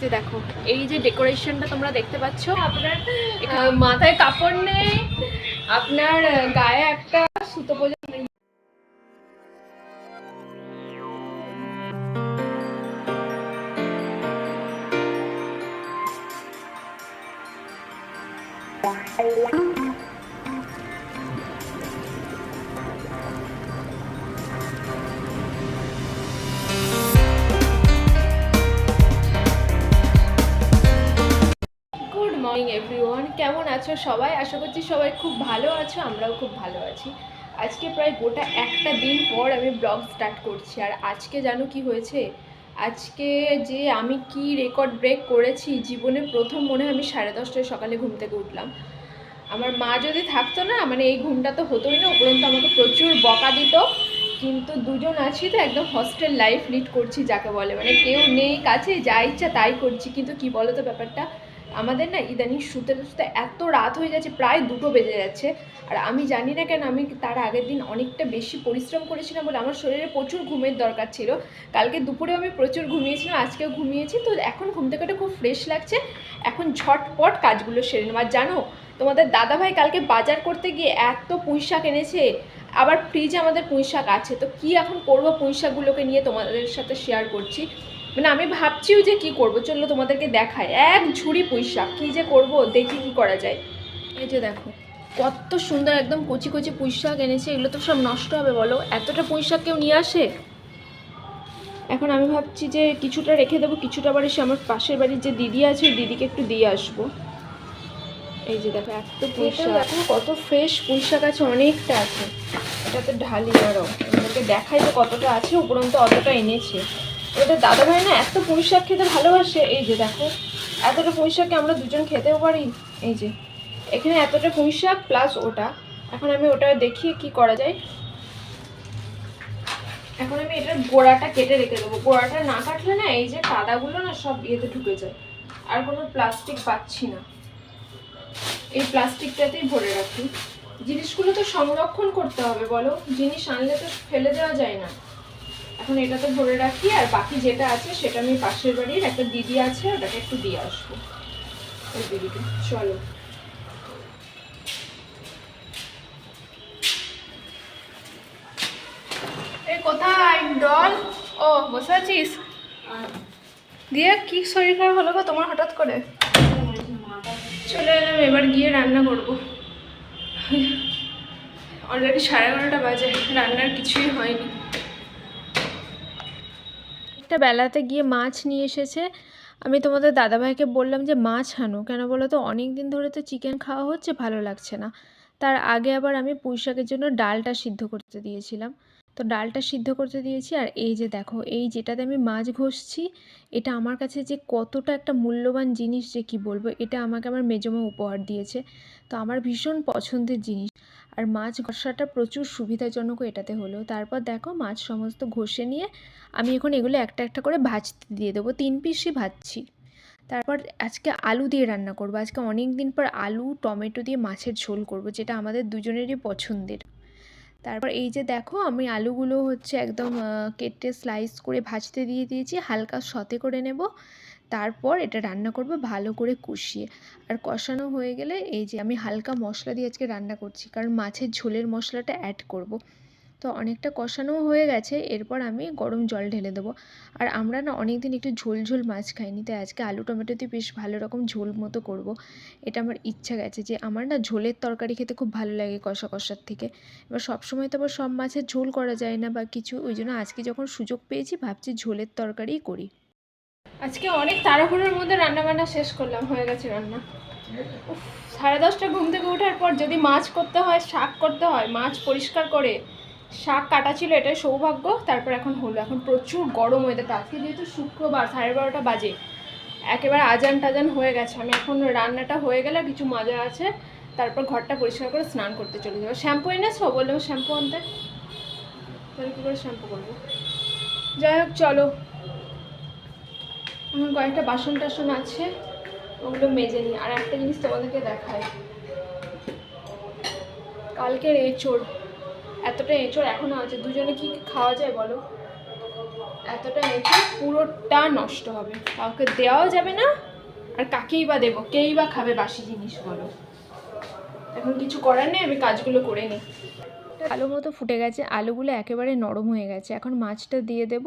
যে দেখো এই যে ডেকোরেশনটা তোমরা দেখতে পাচ্ছ আপনার মাথায় কাপড় নেই আপনার গায়ে একটা সুতো পর্যন্ত আছো? সবাই আশা করছি সবাই খুব ভালো আছো, আমরাও খুব ভালো আছি। আজকে প্রায় গোটা একটা দিন পর আমি ব্লগ স্টার্ট করছি। আর আজকে জানো কি হয়েছে? আজকে যে আমি কি রেকর্ড ব্রেক করেছি, জীবনে প্রথম মনে হয় আমি সাড়ে দশটায় সকালে ঘুম থেকে উঠলাম। আমার মা যদি থাকতো না মানে এই ঘুমটা তো হতোই না, উপরন্ত আমাকে প্রচুর বকা দিত। কিন্তু দুজন আছি তো একদম হস্টেল লাইফ লিড করছি, যাকে বলে। মানে কেউ নেই কাছে, যা ইচ্ছা তাই করছি। কিন্তু কি বলো তো ব্যাপারটা? আমাদের না ইদানিং শুতে শুতে এত রাত হয়ে যাচ্ছে প্রায় দুটো বেজে যাচ্ছে। আর আমি জানি না কেন আমি তার আগের দিন অনেকটা বেশি পরিশ্রম করেছিলাম বলে আমার শরীরে প্রচুর ঘুমের দরকার ছিল। কালকে দুপুরে আমি প্রচুর ঘুমিয়েছিলাম, আজকেও ঘুমিয়েছি। তো এখন ঘুম থেকে খুব ফ্রেশ লাগছে। এখন ঝটপট কাজগুলো সেরে নেব। আর জানো, তোমাদের দাদাভাই কালকে বাজার করতে গিয়ে এত পুঁই শাক এনেছে, আবার ফ্রিজে আমাদের পুঁই শাক আছে। তো কি এখন করব পুঁইশাকগুলোকে নিয়ে তোমাদের সাথে শেয়ার করছি। মানে আমি ভাবছিও যে কি করব চলো তোমাদেরকে দেখায় এক ঝুড়ি পুঁই শাক কী যে করব দেখি কি করা যায়। এই যে দেখো কত সুন্দর একদম কচি কচি পুঁই শাক এনেছে এগুলো তো সব নষ্ট হবে বলো। এতটা পুঁই শাক কেউ নিয়ে আসে? এখন আমি ভাবছি যে কিছুটা রেখে দেবো কিছুটা আবার এসে আমার পাশের বাড়ির যে দিদি আছে ওই দিদিকে একটু দিয়ে আসব। এই যে দেখো এত পুঁই শাক দেখো কত ফ্রেশ পুঁই শাক আছে অনেকটা আছে। এটা তো ঢালি আরও আমাদেরকে দেখাই তো কতটা আছে উপরন্ত অতটা এনেছে। ওদের দাদা ভাই না এত পুঁই শাক খেতে ভালোবাসে, এই যে দেখো, এতটা পুঁই শাককে আমরা দুজন খেতেও পারি? এই যে, এখানে এতটা পুঁই শাক প্লাস ওটা। এখন আমি ওটা দেখিয়ে কি করা যায়। এখন আমি এটার গোড়াটা কেটে রেখে দেবো। গোড়াটা না কাটলে না এই যে কাদাগুলো না সব ইয়েতে ঢুকে যায়। আর কোনো প্লাস্টিক পাচ্ছি না। এই প্লাস্টিকটাতেই ভরে রাখি। জিনিসগুলো তো সংরক্ষণ করতে হবে, বলো? জিনিস আনলে তো ফেলে দেওয়া যায় না। এখন এটাতে ভরে রাখি আর বাকি যেটা আছে সেটা আমি পাশের বাড়ির একটা দিদি আছে ওটাকে একটু দিয়ে আসব। ওই দিদিকে চলো। এই কোথায় ডল? ও বসে আছিস? দিয়ে কি শরীর খারাপ হলো গো তোমার হঠাৎ করে? চলে এলাম এবার গিয়ে রান্না করব। অলরেডি সাড়ে এগারোটা বাজে রান্নার কিছুই হয়নি। একটা বেলাতে গিয়ে মাছ নিয়ে এসেছে। আমি তোমাদের দাদাভাইকে বললাম যে, মাছ আনো। কেন বলো তো অনেক দিন ধরে তো চিকেন খাওয়া হচ্ছে, ভালো লাগছে না। তার আগে আবার আমি পুঁই শাকের জন্য ডালটা সিদ্ধ করতে দিয়েছিলাম। তো ডালটা সিদ্ধ করতে দিয়েছি, আর এই যে দেখো, এই যেটাতে আমি মাছ ঘষছি, এটা আমার কাছে যে কতটা একটা মূল্যবান জিনিস যে কি বলব, এটা আমাকে আমার মেজমা উপহার দিয়েছে। তো আমার ভীষণ পছন্দের জিনিস। আর মাছ ঘষাটা প্রচুর সুবিধাজনকও এটাতে হলো। তারপর দেখো মাছ সমস্ত ঘষে নিয়ে আমি এখন এগুলো একটা একটা করে ভাজতে দিয়ে দেবো, তিন পিসই ভাজছি। তারপর আজকে আলু দিয়ে রান্না করব। আজকে অনেক দিন পর আলু, টমেটো দিয়ে মাছের ঝোল করব, যেটা আমাদের দুজনেরই পছন্দের। তারপর এই যে দেখো আমি আলুগুলো হচ্ছে একদম কেটে স্লাইস করে ভাজতে দিয়ে দিয়েছি, হালকা সতে করে নেব। তারপর এটা রান্না করব ভালো করে কষিয়ে। আর কষানো হয়ে গেলে এই যে আমি হালকা মশলা দিয়ে আজকে রান্না করছি, কারণ মাছের ঝোলের মশলাটা অ্যাড করব। তো অনেকটা কষানো হয়ে গেছে, এরপর আমি গরম জল ঢেলে দেবো। আর আমরা না অনেক দিন একটু ঝোল ঝোল মাছ খাইনি, তাই আজকে আলু টমেটো দিয়ে বেশ ভালো রকম ঝোল মতো করব। এটা আমার ইচ্ছা গেছে যে আমার না ঝোলের তরকারি খেতে খুব ভালো লাগে কষা কষার থেকে। এবার সবসময় তো আবার সব মাছের ঝোল করা যায় না বা কিছু, ওই জন্য আজকে যখন সুযোগ পেয়েছি ভাবছি ঝোলের তরকারিই করি। আজকে অনেক তাড়াহুড়োর মধ্যে রান্না বান্না শেষ করলাম, হয়ে গেছে রান্না। সাড়ে দশটা ঘুম থেকে ওঠার পর যদি মাছ করতে হয়, শাক করতে হয়, মাছ পরিষ্কার করে শাক কাটা ছিল, এটাই সৌভাগ্য। তারপর এখন হলো, এখন প্রচুর গরম হয়ে যেত আজকে যেহেতু শুক্রবার, সাড়ে বারোটা বাজে, একেবারে আজান টাজান হয়ে গেছে। আমি এখন রান্নাটা হয়ে গেলে কিছু মজা আছে। তারপর ঘরটা পরিষ্কার করে স্নান করতে চলে যাব। শ্যাম্পু এনেছো? বললাম শ্যাম্পু আনতে। তাহলে কী করে শ্যাম্পু করব? যাই হোক, চলো। কয়েকটা বাসন টাসন আছে, ওগুলো মেজে নিই। আর একটা জিনিস তোমাদেরকে দেখায় কালকের এঁচড়। এতটা এঁচড় এখনও আছে। দুজনে কি খাওয়া যায় বলো? এতটা মেথি পুরোটা নষ্ট হবে। কাউকে দেওয়াও যাবে না, আর কাকেই বা দেবো? কেই বা খাবে বাসি জিনিস বলো? এখন কিছু করার নেই, আমি কাজগুলো করে নিই। আলু মতো ফুটে গেছে। আলুগুলো একেবারে নরম হয়ে গেছে। এখন মাছটা দিয়ে দেব।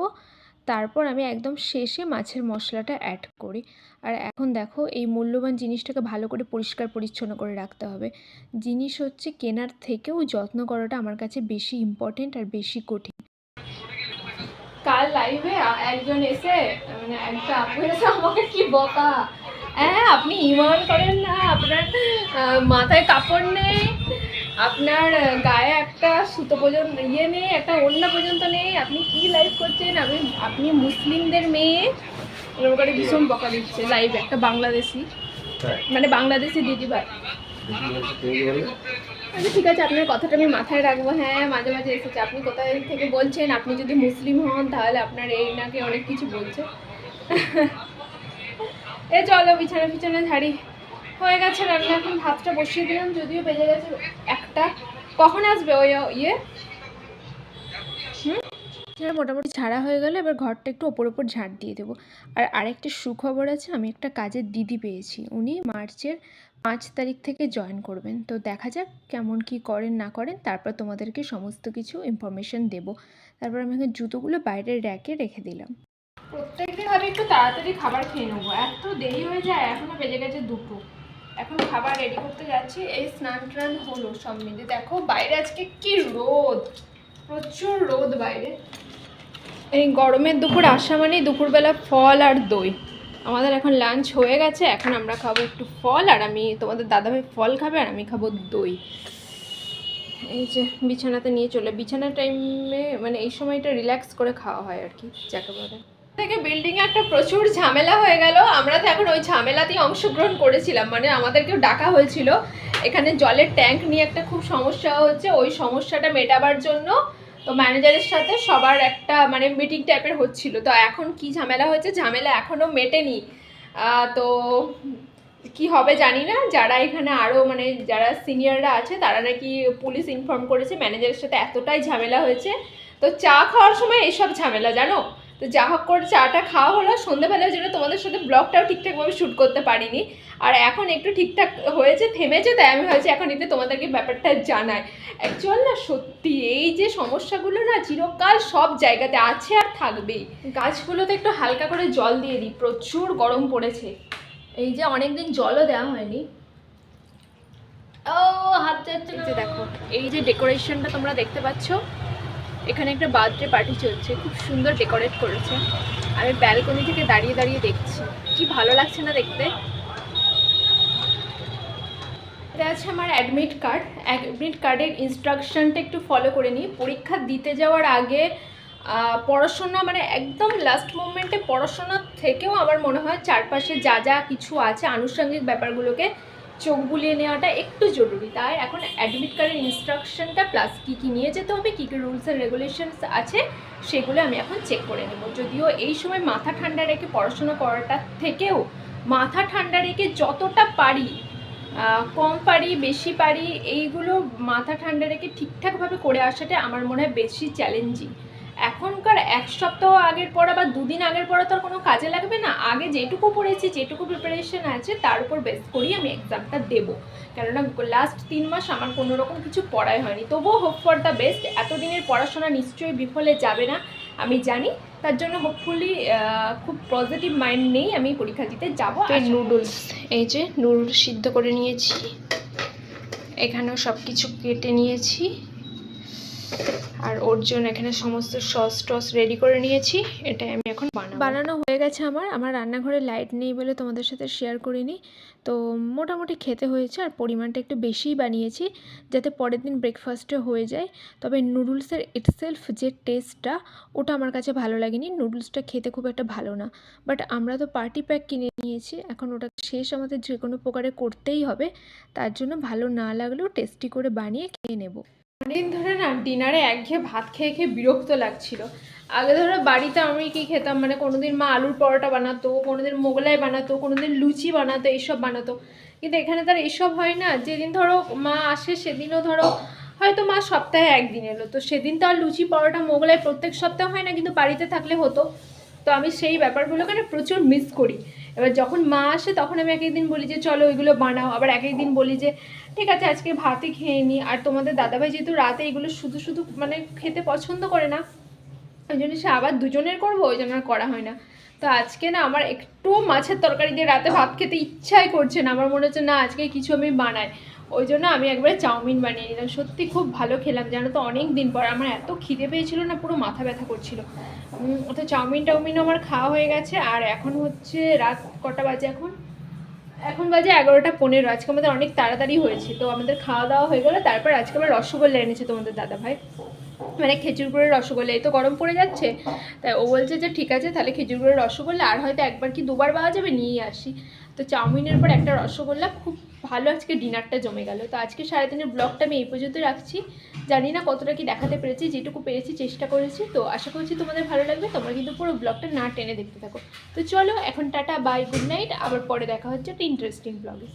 তারপর আমি একদম শেষে মাছের মশলাটা অ্যাড করি। আর এখন দেখো এই মূল্যবান জিনিসটাকে ভালো করে পরিষ্কার পরিচ্ছন্ন করে রাখতে হবে। জিনিস হচ্ছে কেনার থেকেও যত্ন করাটা আমার কাছে বেশি ইম্পর্টেন্ট আর বেশি কঠিন। কাল লাইভে একজন এসে মানে একটা আপু এসে আমাকে কি বকা? হ্যাঁ আপনি ইমান করেন না, আপনার মাথায় কাপড় নেই। আপনার গায়ে একটা সুতো পর্যন্ত ইয়ে নেই একটা ওড়না পর্যন্ত নেই আপনি কি লাইভ করছেন? আপনি আপনি মুসলিমদের মেয়ে? এরকম করে ভীষণ বকা দিচ্ছে লাইভ একটা বাংলাদেশি। মানে বাংলাদেশি দিদিভাই আচ্ছা ঠিক আছে আপনার কথাটা আমি মাথায় রাখব। হ্যাঁ মাঝে মাঝে এসেছে। আপনি কোথায় থেকে বলছেন? আপনি যদি মুসলিম হন তাহলে আপনার এই নাকি অনেক কিছু বলছে। এ চলো বিছানা বিছানা ঝাড়ি। হয়ে গেছে রান্না এখন ভাতটা বসিয়ে দিলাম যদিও বেজে গেছে একটা কখন আসবে ওই ইয়ে? হুম? মোটামুটি ঝাড়া হয়ে গেলে এবার ঘরটা একটু ওপর ওপর ঝাড় দিয়ে দেবো। আর আরেকটা সুখবর আছে আমি একটা কাজের দিদি পেয়েছি উনি মার্চের পাঁচ তারিখ থেকে জয়েন করবেন। তো দেখা যাক কেমন কি করেন না করেন তারপর তোমাদেরকে সমস্ত কিছু ইনফরমেশন দেব। তারপর আমি এখন জুতোগুলো বাইরের র্যাকে রেখে দিলাম। প্রত্যেকদিন ভাবে একটু তাড়াতাড়ি খাবার খেয়ে নেব এত দেরি হয়ে যায় এখনও বেজে গেছে দুটো। এখন খাবার রেডি করতে যাচ্ছি। এই স্নান টান হলো সব মিলে দেখো, বাইরে আজকে কি রোদ! প্রচুর রোদ বাইরে। এই গরমের দুপুর আসা মানেই দুপুরবেলা ফল আর দই। আমাদের এখন লাঞ্চ হয়ে গেছে, এখন আমরা খাব একটু ফল, আর আমি তোমাদের দাদাভাই ফল খাবে আর আমি খাব দই। এই যে বিছানাতে নিয়ে চলে বিছানা টাইমে মানে এই সময়টা রিল্যাক্স করে খাওয়া হয় আর কি, যাকে বলে। থেকে বিল্ডিং একটা প্রচুর ঝামেলা হয়ে গেল। আমরা তো এখন ওই ঝামেলাতেই অংশগ্রহণ করেছিলাম। মানে আমাদেরকেও ডাকা হয়েছিল। এখানে জলের ট্যাঙ্ক নিয়ে একটা খুব সমস্যা হচ্ছে। ওই সমস্যাটা মেটাবার জন্য তো ম্যানেজারের সাথে সবার একটা মানে মিটিং টাইপের হচ্ছিল। তো এখন কি ঝামেলা হয়েছে? ঝামেলা এখনও মেটেনি। তো কি হবে জানি না। যারা এখানে আরও মানে যারা সিনিয়ররা আছে, তারা নাকি পুলিশ ইনফর্ম করেছে। ম্যানেজারের সাথে এতটাই ঝামেলা হয়েছে। তো চা খাওয়ার সময় এইসব ঝামেলা, জানো? তো যা হোক করে চাটা খাওয়া হলো সন্ধ্যেবেলার জন্য তোমাদের সাথে ব্লগটাও ঠিকঠাকভাবে শ্যুট করতে পারিনি। আর এখন একটু ঠিকঠাক হয়েছে, থেমেছে, তাই আমি হয়েছে এখন একটু তোমাদেরকে ব্যাপারটা জানাই। অ্যাকচুয়াল না সত্যি, এই যে সমস্যাগুলো না চিরকাল সব জায়গাতে আছে আর থাকবেই। গাছগুলোতে একটু হালকা করে জল দিয়ে দিই, প্রচুর গরম পড়েছে। এই যে অনেকদিন জলও দেওয়া হয়নি। ও, হাত যাচ্ছে। দেখো, এই যে ডেকোরেশনটা তোমরা দেখতে পাচ্ছ এখানে একটা বার্থডে পার্টি চলছে, খুব সুন্দর ডেকোরেট করেছে। আমি ব্যালকনি থেকে দাঁড়িয়ে দাঁড়িয়ে দেখছি। কি ভালো লাগছে না দেখতে? এটা আছে আমার অ্যাডমিট কার্ড অ্যাডমিট কার্ডের ইনস্ট্রাকশনটা একটু ফলো করে নিই। পরীক্ষা দিতে যাওয়ার আগে পড়াশোনা মানে একদম লাস্ট মোমেন্টে পড়াশোনার থেকেও আমার মনে হয় চারপাশে যা যা কিছু আছে, আনুষঙ্গিক ব্যাপারগুলোকে চোখ বুলিয়ে নেওয়াটা একটু জরুরি। তাই এখন অ্যাডমিট কার্ডের ইনস্ট্রাকশনটা প্লাস কী কী নিয়ে যেতে হবে, কী কী রুলস অ্যান্ড রেগুলেশনস আছে, সেগুলো আমি এখন চেক করে নেব। যদিও এই সময় মাথা ঠান্ডা রেখে পড়াশোনা করাটার থেকেও মাথা ঠান্ডা রেখে যতটা পারি কম পারি, বেশি পারি, এইগুলো মাথা ঠান্ডা রেখে ঠিকঠাকভাবে করে আসাটা আমার মনে হয় বেশি চ্যালেঞ্জিং এখনকার এক সপ্তাহ আগের পড়া বা দুদিন আগের পড়া তো আর কোনো কাজে লাগবে না। আগে যেটুকু পড়েছি যেটুকু প্রিপারেশন আছে তার উপর বেস করেই আমি এক্সামটা দেবো। কেননা লাস্ট তিন মাস আমার কোনো রকম কিছু পড়াই হয়নি। তবুও হোপ ফর দ্য বেস্ট এতদিনের পড়াশোনা নিশ্চয়ই বিফলে যাবে না আমি জানি। তার জন্য হোপফুলি খুব পজিটিভ মাইন্ড নেই আমি পরীক্ষা দিতে যাব। নুডলস এই যে নুডলস সিদ্ধ করে নিয়েছি। এখানেও সব কিছু কেটে নিয়েছি। আর ওর জন্য এখানে সমস্ত সস টস রেডি করে নিয়েছি। এটাই আমি এখন বানাবো। বানানো হয়ে গেছে আমার। আমার রান্নাঘরে লাইট নেই বলে তোমাদের সাথে শেয়ার করিনি। তো মোটামুটি খেতে হয়েছে আর পরিমাণটা একটু বেশিই বানিয়েছি যাতে পরের দিন ব্রেকফাস্টে হয়ে যায়। তবে নুডলসের ইটসেলফ যে টেস্টটা ওটা আমার কাছে ভালো লাগেনি। নুডলসটা খেতে খুব একটা ভালো না। বাট আমরা তো পার্টি প্যাক কিনে নিয়েছি। এখন ওটা শেষ আমাদের যে কোনো প্রকারে করতেই হবে। তার জন্য ভালো না লাগলেও টেস্টি করে বানিয়ে খেয়ে নেব। অনেকদিন ধরে না ডিনারে একঘেয়ে ভাত খেয়ে খেয়ে বিরক্ত লাগছিল। আগে ধরো বাড়িতে আমি কি খেতাম? মানে কোনোদিন মা আলুর পরোটা বানাতো, কোনোদিন মোগলাই বানাতো, কোনোদিন লুচি বানাতো, এইসব বানাতো। কিন্তু এখানে তার এইসব হয় না। যেদিন ধরো মা আসে, সেদিনও ধরো হয়তো মা সপ্তাহে একদিন এলো। তো সেদিন তো আর লুচি, পরোটা, মোগলাই প্রত্যেক সপ্তাহে হয় না, কিন্তু বাড়িতে থাকলে হতো। তো আমি সেই ব্যাপারগুলোকে না প্রচুর মিস করি। এবার যখন মা আসে তখন আমি এক একদিন বলি যে, চলো ওইগুলো বানাও। আবার এক একদিন বলি যে, ঠিক আছে, আজকে ভাতই খেয়ে নিই আর তোমাদের দাদাভাই যেহেতু রাতে এগুলো শুধু শুধু মানে খেতে পছন্দ করে না, ওই জন্য সে আবার দুজনের করব, ওই জন্য করা হয় না। তো আজকে না আমার একটু মাছের তরকারি দিয়ে রাতে ভাত খেতে ইচ্ছাই করছে না। আমার মনে হচ্ছে, না, আজকে কিছু আমি বানাই। ওই জন্য আমি একবারে চাউমিন বানিয়ে নিলাম। সত্যি খুব ভালো খেলাম, জানো তো? অনেক দিন পর আমার এত খিদে পেয়েছিল না, পুরো মাথা ব্যথা করছিল। তো চাউমিন টাউমিন আমার খাওয়া হয়ে গেছে, আর এখন হচ্ছে রাত কটা বাজে এখন? এখন বাজে এগারোটা পনেরো। আজকে আমাদের অনেক তাড়াতাড়ি হয়েছে, তো আমাদের খাওয়া দাওয়া হয়ে গেলো, তারপর আজকে আবার রসগোল্লা এনেছে তোমাদের দাদা ভাই মানে খেজুর গুড়ের রসগোল্লা এই তো গরম পড়ে যাচ্ছে। তাই ও বলছে যে, ঠিক আছে, তাহলে খেজুর গুড়ের রসগোল্লা, আর হয়তো একবার কি দুবার পাওয়া যাবে নিয়ে আসি। তো চাউমিনের পর একটা রসগোল্লা, খুব ভালো আজকে ডিনারটা জমে গেল। তো আজকে সারাদিনের ব্লগটা আমি এই পর্যন্ত রাখছি। জানি না কতটা কি দেখাতে পেরেছি, যেটুকু পেরেছি চেষ্টা করেছি। তো আশা করছি তোমাদের ভালো লাগবে, তোমরা কিন্তু পুরো ব্লগটা না টেনে দেখতে থাকো। তো চলো, এখন টাটা, বাই, গুড নাইট। আবার পরে দেখা হচ্ছে একটা ইন্টারেস্টিং ব্লগে